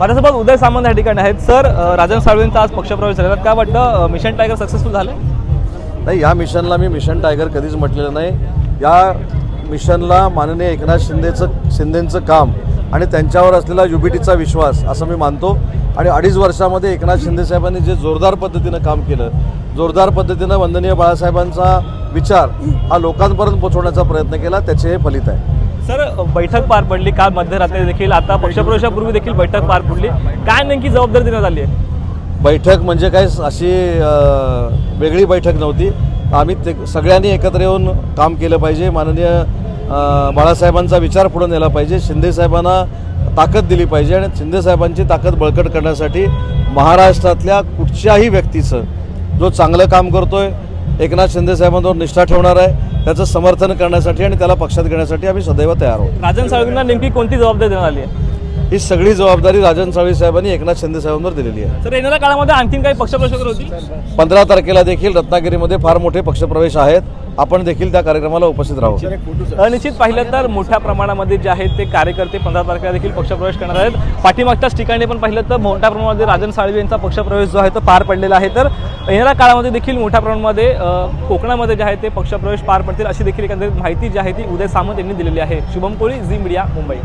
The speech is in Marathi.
माझ्यासोबत उदय सामंत या ठिकाणी आहेत. सर राजन साळवेंचा आज पक्षप्रवेश झाला. काय वाटतं मिशन टायगर सक्सेसफुल झालं नाही या मिशनला मी मिशन टायगर कधीच म्हटलेलं नाही. या मिशनला माननीय एकनाथ शिंदेचं शिंदेंचं काम आणि त्यांच्यावर असलेला युबीटीचा विश्वास असं मी मानतो. आणि अडीच वर्षामध्ये एकनाथ शिंदे साहेबांनी जे जोरदार पद्धतीनं काम केलं जोरदार पद्धतीनं वंदनीय बाळासाहेबांचा विचार हा लोकांपर्यंत पोहोचवण्याचा प्रयत्न केला त्याचे हे फलित आहे. सर बैठक पार पडली. काल मध्यरात्री देखील आता पक्षप्रवेशापूर्वी देखील बैठक पार पडली. काय नेमकी जबाबदारी देण्यात आली आहे? बैठक म्हणजे काय अशी वेगळी बैठक नव्हती. आम्ही ते सगळ्यांनी एकत्र येऊन काम केलं पाहिजे. माननीय बाळासाहेबांचा विचार पुढे नेला पाहिजे. शिंदे साहेबांना ताकद दिली पाहिजे आणि शिंदे साहेबांची ताकद बळकट करण्यासाठी महाराष्ट्रातल्या कुठच्याही व्यक्तीचं जो चांगलं काम करतोय एकनाथ शिंदेसाहेबांवर निष्ठा ठेवणार आहे. त्याचं समर्थन करण्यासाठी आणि त्याला पक्षात घेण्यासाठी आम्ही सदैव तयार आहोत. राजन साळवेंना नेमकी कोणती जबाबदारी देण्यात आली आहे? ही सगळी जबाबदारी राजन साळवी साहेबांनी एकनाथ शिंदे साहेबांवर दिलेली आहे. सर येणाऱ्या काळामध्ये आणखीन काही पक्षप्रवेश वगैरे होती पंधरा तारखेला देखील रत्नागिरीमध्ये फार मोठे पक्षप्रवेश आहेत. आपण देखील त्या कार्यक्रमाला उपस्थित राहू. निश्चित पाहिलं तर मोठ्या प्रमाणामध्ये जे आहेत ते कार्यकर्ते पंधरा तारखेला देखील पक्षप्रवेश करणार आहेत. पाठीमागच्याच ठिकाणी पण पाहिलं तर मोठ्या प्रमाणामध्ये राजन साळवी यांचा पक्षप्रवेश जो आहे तो पार पडलेला आहे. तर येणाऱ्या काळामध्ये देखील मोठ्या प्रमाणामध्ये कोकणामध्ये जे आहे ते पक्षप्रवेश पार पडतील अशी देखील एकंदरीत माहिती जी आहे ती उदय सामंत यांनी दिलेली आहे. Shubham Koli Zee Media Mumbai.